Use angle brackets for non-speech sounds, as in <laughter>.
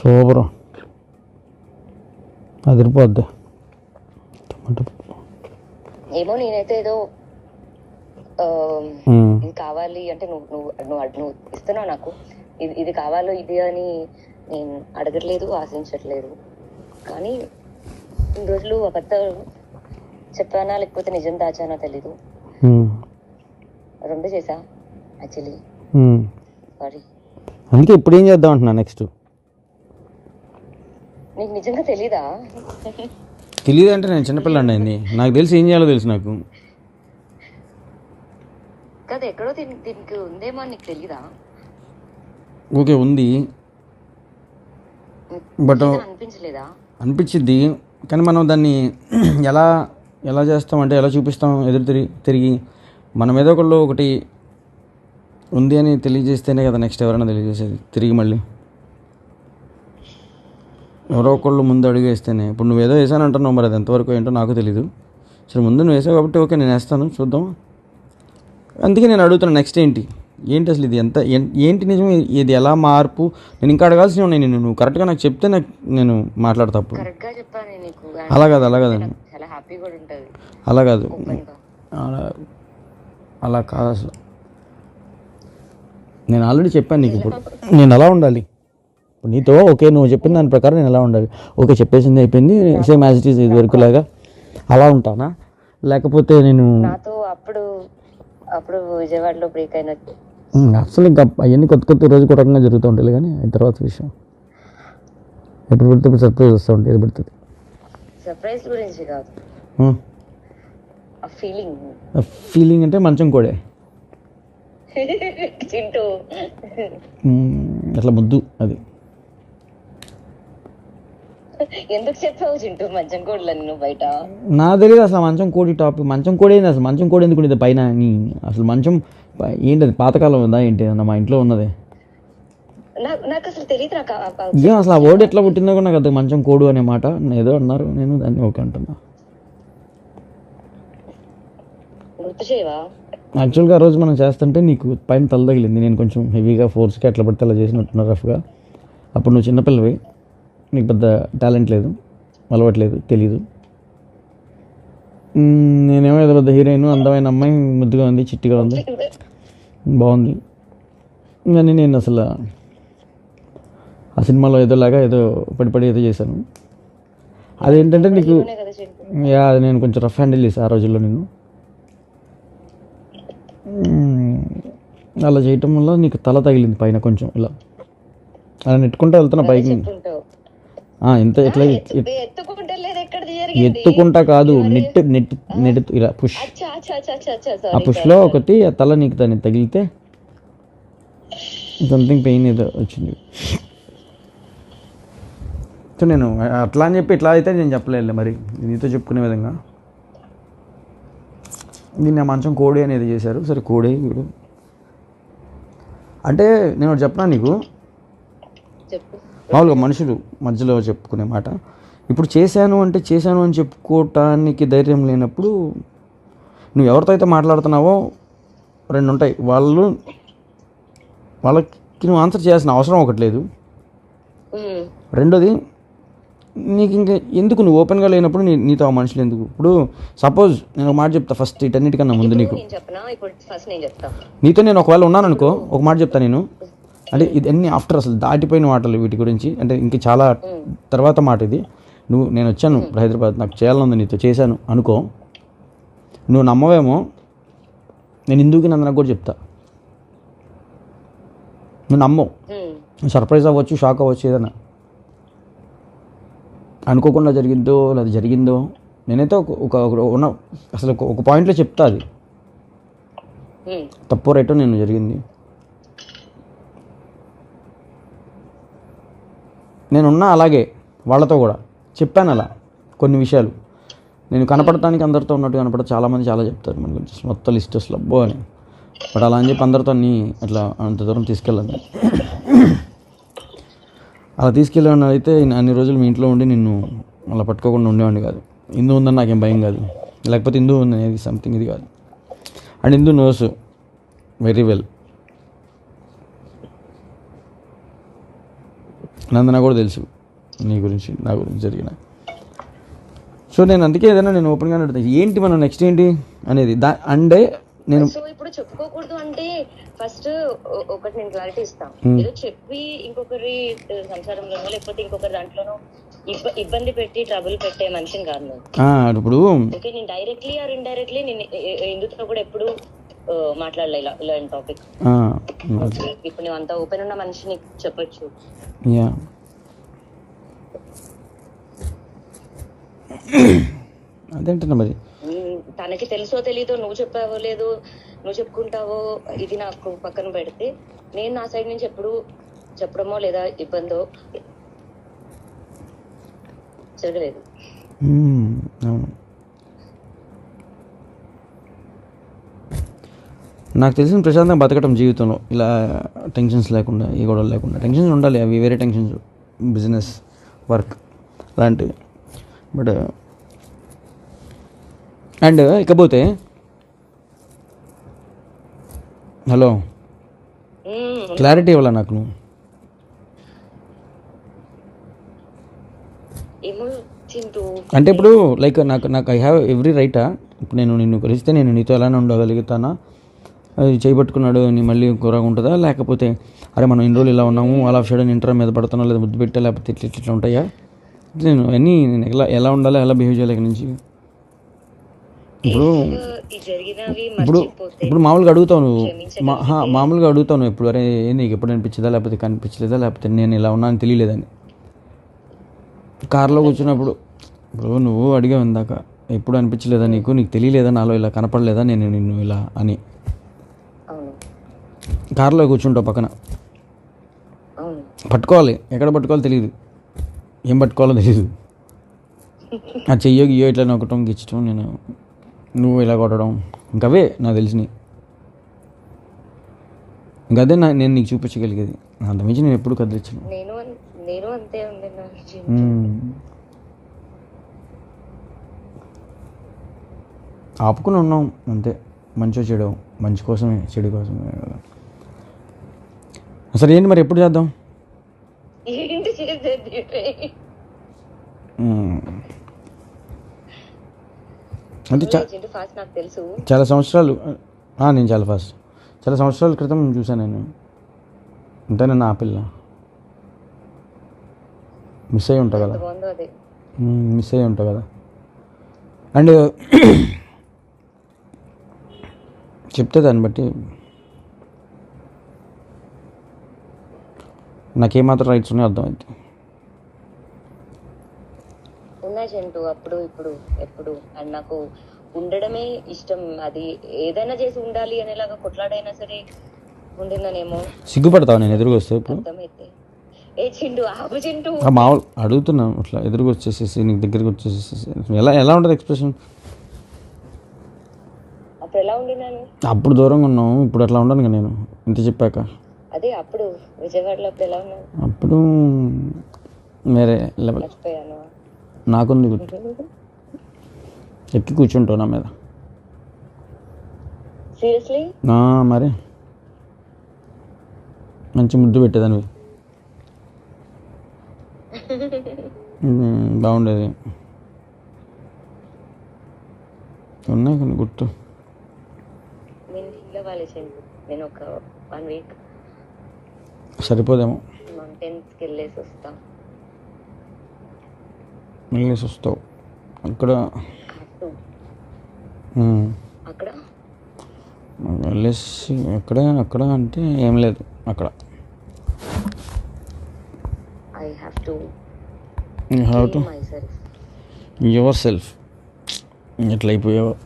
Super. అదిరిపోద్ది. ఏమో నేనైతే ఏదో కావాలి అంటే నువ్వు నువ్వు నువ్వు నువ్వు ఇస్తున్నావు నాకు. ఇది ఇది కావాలో ఇది అని నేను అడగట్లేదు ఆశించట్లేదు. కానీ ఇన్ని రోజులు అబద్ధాలు చెప్పానా లేకపోతే నిజం దాచానో తెలీదు. రెండు చేసా యాక్చువల్లీ. సారీ అందుకే ఇప్పుడు ఏం చేద్దాం అంటున్నా నెక్స్ట్? నీకు నిజంగా తెలీదా? తెలియదు అంటే నేను చిన్నపిల్లండి అయింది నాకు తెలిసి ఏం చేయాలో తెలుసు నాకు. కదా ఎక్కడో దీని దీనికి ఉందేమో అని నీకు తెలీదా? ఓకే ఉంది. బట్ అనిపించలేదా? అనిపించిద్ది. కానీ మనం దాన్ని <clears throat> ఎలా ఎలా చేస్తాం అంటే ఎలా చూపిస్తాం ఎదురు తిరిగి తిరిగి మన మీద ఒకళ్ళు ఒకటి ఉంది అని తెలియజేస్తేనే కదా నెక్స్ట్ ఎవరైనా తెలియజేసేది. తిరిగి మళ్ళీ. ఎవరో ఒకళ్ళు ముందు అడుగు వేస్తేనే ఇప్పుడు నువ్వు ఏదో వేసాను అంటున్నావు మరి అది ఎంతవరకు ఏంటో నాకు తెలీదు. సరే ముందు నువ్వు వేసావు కాబట్టి ఓకే నేను వేస్తాను చూద్దాం అందుకే నేను అడుగుతున్నా నెక్స్ట్ ఏంటి? ఏంటి అసలు ఇది ఎంత ఏంటి నిజం? ఇది ఎలా మార్పు? నేను ఇంకా అడగాల్సి ఉన్నాయి నేను నువ్వు కరెక్ట్గా నాకు చెప్తే నాకు నేను మాట్లాడతా అప్పుడు. కరెక్ట్గా చెప్పాను నేను నీకు. అలా కాదు అలా ఉంటది. అలా కాదు. అలా అలా కాదు అసలు. నేను ఆల్రెడీ చెప్పాను నీకు ఇప్పుడు. నేను ఎలా ఉండాలి. నీతో ఓకే నువ్వు చెప్పిన దాని ప్రకారం నేను ఎలా ఉండాలి? ఓకే చెప్పేసింది అయిపోయింది సేమ్ యాజ్ ఇట్ ఈస్ ఇది వరకు లాగా అలా ఉంటానా? లేకపోతే నేను నాతో అప్పుడు అప్పుడు విజయవాడలో బ్రేక్ అయిన అసలు ఇంకా అవన్నీ కొత్త కొత్త రోజు ఒక రకంగా జరుగుతూ ఉంటాయి కానీ తర్వాత విషయం. ఎప్పుడు పడితే ఇప్పుడు సర్ప్రైజ్ వస్తూ ఉంటుంది ఏది పడుతుంది సర్ప్రైజ్ గురించి కాదు. ఫీలింగ్ ఫీలింగ్ అంటే మంచం కోడే. <laughs> అట్లా ముద్దు అది. ఎందుకు చెప్పావు చింటూ? మంచం కోడ్లని నువ్వు బయట? నా తెలియదు అసలు మంచం కోడి టాపిక్. మంచం కోడి ఏంది అసలు? మంచం కోడి ఎందుకు ఉండేది పైన? నీ అసలు మంచం ఏంటి అది పాతకాలం ఉందా ఏంటి? అన్న మా ఇంట్లో ఉన్నది? నాకు అసలు తెలియదు నాకు ఏం అసలు ఆ వర్డ్ ఎట్లా పుట్టిందో కూడా నాకు అది మంచం కోడు అనే మాట ఏదో అన్నారు. నేను దాన్ని ఓకే అంటున్నా. గుర్తు చేయవా? యాక్చువల్గా ఆ రోజు మనం చేస్తుంటే నీకు పైన తల తగిలింది. నేను కొంచెం హెవీగా ఫోర్స్గా ఎట్లా పడితే అలా చేసినట్టున్నా రఫ్గా అప్పుడు నువ్వు చిన్నపిల్లవి. నీకు పెద్ద టాలెంట్ లేదు అలవాట్లేదు తెలీదు. నేనేమో ఏదో పెద్ద హీరోయిన్ అందమైన అమ్మాయి ముద్దుగా ఉంది చిట్టిగా ఉంది. బాగుంది. కానీ నేను అసలు ఆ సినిమాలో ఏదోలాగా ఏదో పడి పడి ఏదో చేశాను. అదేంటంటే నీకు యా అది నేను కొంచెం రఫ్ హ్యాండిల్ చేశాను ఆ రోజుల్లో నేను. అలా చేయటం వల్ల నీకు తల తగిలింది పైన కొంచెం ఇలా. అలా నెట్టుకుంటూ వెళ్తున్నా పైకి చెప్పుకుంటావు ఆ, ఇంత ఇట్లా ఎత్- జరిగింది? ఎత్తుకుంటా కాదు నెట్ నెట్ నెట్ ఇలా పుష్. ఆ పుష్లో ఒకటి ఆ తల నీకు దాన్ని తగిలితే సంథింగ్ పెయిన్ ఏదో వచ్చింది. సో నేను అట్లా అని చెప్పి ఇట్లా అయితే నేను చెప్పలేదు మరి. నీతో చెప్పుకునే విధంగా. దీన్ని ఆ మంచం కోడి అనేది చేశారు. సరే కోడి వీడు. అంటే నేను ఒకటి చెప్పనా నీకు. చెప్పు. మామూలుగా మనుషులు మధ్యలో చెప్పుకునే మాట. ఇప్పుడు చేశాను అంటే చేశాను అని చెప్పుకోవటానికి ధైర్యం లేనప్పుడు నువ్వు ఎవరితో అయితే మాట్లాడుతున్నావో రెండు ఉంటాయి. వాళ్ళు వాళ్ళకి నువ్వు ఆన్సర్ చేయాల్సిన అవసరం ఒకటి లేదు. రెండోది నీకు ఇంకా ఎందుకు నువ్వు ఓపెన్గా లేనప్పుడు నీ నీతో ఆ మనుషులు ఎందుకు? ఇప్పుడు సపోజ్ నేను ఒక మాట చెప్తా ఫస్ట్ ఇటన్నిటికన్నా ముందు నీకు. నీతో నేను ఒకవేళ ఉన్నాను అనుకో ఒక మాట చెప్తా నేను. అంటే ఇది అన్ని ఆఫ్టర్ అసలు దాటిపోయిన మాటలు వీటి గురించి. అంటే ఇంక చాలా తర్వాత మాట ఇది. నువ్వు నేను వచ్చాను హైదరాబాద్ నాకు చేయాలనుంది నీతో చేశాను అనుకో. నువ్వు నమ్మవేమో నేను ఇందుకు నందనకు కూడా చెప్తా. నువ్వు నమ్మవు. నువ్వు సర్ప్రైజ్ అవ్వచ్చు షాక్ అవ్వచ్చు ఏదైనా. అనుకోకుండా జరిగిందో లేదా జరిగిందో నేనైతే ఒక ఉన్న అసలు ఒక- పాయింట్లో చెప్తా అది. తప్పు రైటో నేను జరిగింది. నేనున్నా అలాగే వాళ్ళతో కూడా. చెప్పాను అలా కొన్ని విషయాలు. నేను కనపడటానికి అందరితో ఉన్నట్టు కనపడ చాలామంది చాలా చెప్తారు. మన గురించి మొత్తం లిస్ట్ అసలు అబ్బో అని. బట్ అలా అని చెప్పి అందరితో అన్ని అట్లా అంత దూరం తీసుకెళ్ళాను అలా తీసుకెళ్ళాను అయితే అన్ని రోజులు మీ ఇంట్లో ఉండి నిన్ను అలా పట్టుకోకుండా ఉండేవాడిని కాదు. ఇందు ఉందని నాకేం భయం కాదు. లేకపోతే ఇందు ఉంది అనేది సంథింగ్ ఇది కాదు. And Indu knows very well. Nandana కూడా తెలుసు నీ గురించి నా గురించి జరిగిన. సో నేను అందుకే ఏదైనా నేను ఓపెన్గానే అడుగుతాను ఏంటి మనం నెక్స్ట్ ఏంటి అనేది. దా అండే నేను సో ఇప్పుడు చెప్పుకోకూడదు అంటే ఫస్ట్ ఒకటి నేను క్లారిటీ ఇస్తాను. ఏదో చెప్పి ఇంకొకరి సంసారంలోనో లేకపోతే ఇంకొకరి దాంట్లోనో ఇబ్బ- ఇబ్బంది పెట్టి ట్రబుల్ పెట్టే మనిషిని కాదు ఇప్పుడు ఓకే నేను డైరెక్ట్లీ ఆర్ ఇండైరెక్ట్లీ నేను ఎందుతో కూడా ఎప్పుడు మాట్లాడలే ఇలా ఇలాంటి టాపిక్. ఇప్పుడు నువ్వు అంత ఓపెన్ ఉన్న మనిషిని చెప్పొచ్చు. యా. అదేంటన్నా మరి? తనకి తెలుసో తెలీదో నువ్వు చెప్పావో లేదో నువ్వు చెప్పుకుంటావో ఇది నాకు పక్కన పెడితే నేను నా సైడ్ నుంచి ఎప్పుడు చెప్పడమో లేదా ఇబ్బందో జరగలేదు. అవును. నాకు తెలిసిన ప్రశాంతంగా బతకటం జీవితంలో ఇలా టెన్షన్స్ లేకుండా ఈ గొడవలు లేకుండా. టెన్షన్స్ ఉండాలి అవి వేరే టెన్షన్స్ బిజినెస్ వర్క్ అలాంటివి బట్ అండ్ ఇకపోతే హలో క్లారిటీ ఇవ్వాలా నాకు? నువ్వు అంటే ఇప్పుడు లైక్ నాకు నాకు ఐ హ్యావ్ ఎవ్రీ రైటా ఇప్పుడు నేను నిన్ను కలిస్తే నేను నీతో ఎలానే ఉండగలుగుతానా? చేయబట్టుకున్నాడు నీ మళ్ళీ కూరగా ఉంటుందా? లేకపోతే అరే మనం ఇన్ని రోజులు ఇలా ఉన్నాము అలా షడన్ ఇంటర్ మీద పడుతున్నా లేదా ముద్దు పెట్టా లేకపోతే ఇట్లా ఇట్లా ఉంటాయా? నేను అన్నీ నేను ఎలా ఎలా ఉండాలి ఎలా బిహేవ్ చేయాలి ఇక్కడి నుంచి? ఇప్పుడు ఇప్పుడు ఇప్పుడు మామూలుగా అడుగుతావు నువ్వు. మా- హా, మామూలుగా అడుగుతావు నువ్వు ఇప్పుడు అరే నీకు ఎప్పుడు అనిపించదా లేకపోతే కనిపించలేదా లేకపోతే నేను ఇలా ఉన్నాను తెలియలేదని కార్లో కూర్చున్నప్పుడు ఇప్పుడు నువ్వు అడిగావు ఇందాక ఎప్పుడు అనిపించలేదా నీకు? నీకు తెలియలేదా నాలో ఇలా కనపడలేదా? నేను నిన్ను ఇలా అని. కార్లో కూర్చుంటావు పక్కన. పట్టుకోవాలి. ఎక్కడ పట్టుకోవాలో తెలియదు ఏం పట్టుకోవాలో తెలియదు ఆ చెయ్యో గియ్యో ఇట్లా నొక్కటం గిచ్చటం నేను నువ్వు ఇలా కొట్టడం. ఇంకవే నాకు తెలిసినవి. ఇంకదే నా నేను నీకు చూపించగలిగేది. అంతమించి నేను ఎప్పుడు కదిలించను. నేను అంతే. ఆపుకుని ఉన్నాం. అంతే. మంచో చెడు. మంచి కోసమే చెడు కోసమే. కదా సరే ఏంటి మరి ఎప్పుడు చేద్దాం? ఏంటి చేసేది? మ్మ్. అంటే చా చింటూ ఫాస్ట్ నాకు తెలుసు. చాలా సంవత్సరాలు నేను చాలా ఫాస్ట్ చాలా సంవత్సరాల క్రితం చూశాను నేను. అంతేనా నా పిల్ల. మిస్ అయ్యి ఉంటా కదా. మిస్ అయ్యి ఉంటా కదా. అండ్ <clears throat> చెప్తే దాన్ని బట్టి నాకేమాత్రం రైట్స్ ఉన్నాయో అర్థమైంది. ఉన్నాయి చింటూ అప్పుడు ఇప్పుడు ఎప్పుడు? అండ్ నాకు ఉండడమే ఇష్టం. అది ఏదైనా చేసి ఉండాలి అనేలాగా కొట్లాడైనా సరే ఉండిందనేమో సిగ్గుపడతావు నేను ఎదురుగా వస్తే ఇప్పుడు? అర్థమైతే. ఏ చింటూ ఆపు చింటూ మామూలు అడుగుతున్నాను అట్లా ఎదురుగా వచ్చేసేసి నీకు దగ్గరికి వచ్చేసేసి ఎలా ఎలా ఉంటుంది ఎక్స్ప్రెషన్ అప్పుడు ఎలా ఉండినాను? అప్పుడు దూరంగా ఉన్నావు ఇప్పుడు అట్లా ఉండను నేను ఇంత చెప్పాక. అదే అప్పుడు విజయవాడలో ఎలా ఉన్నాను అప్పుడు వేరే లెవెల్. మర్చిపోయాను. నాకుంది గుర్తు. ఎక్కి కూర్చుంటావు నా మీద. సీరియస్లీ? మరి. మంచి ముద్దు పెట్టేదానివి. మ్మ్, బాగుండేది. ఉన్నాయి కొన్ని గుర్తు. నేను హీల్ అవ్వాలి చింటూ నేను ఒక వన్ వీక్ సరిపోదేమో. మౌంటైన్స్కి వెళ్ళేసి వస్తా. వెళ్ళేసి వస్తావు. అక్కడ. అక్కడ? వెళ్ళేసి అక్కడ అక్కడ అంటే ఏం లేదు అక్కడ. I have to you have to yourself ఎట్లా అయిపోయావో.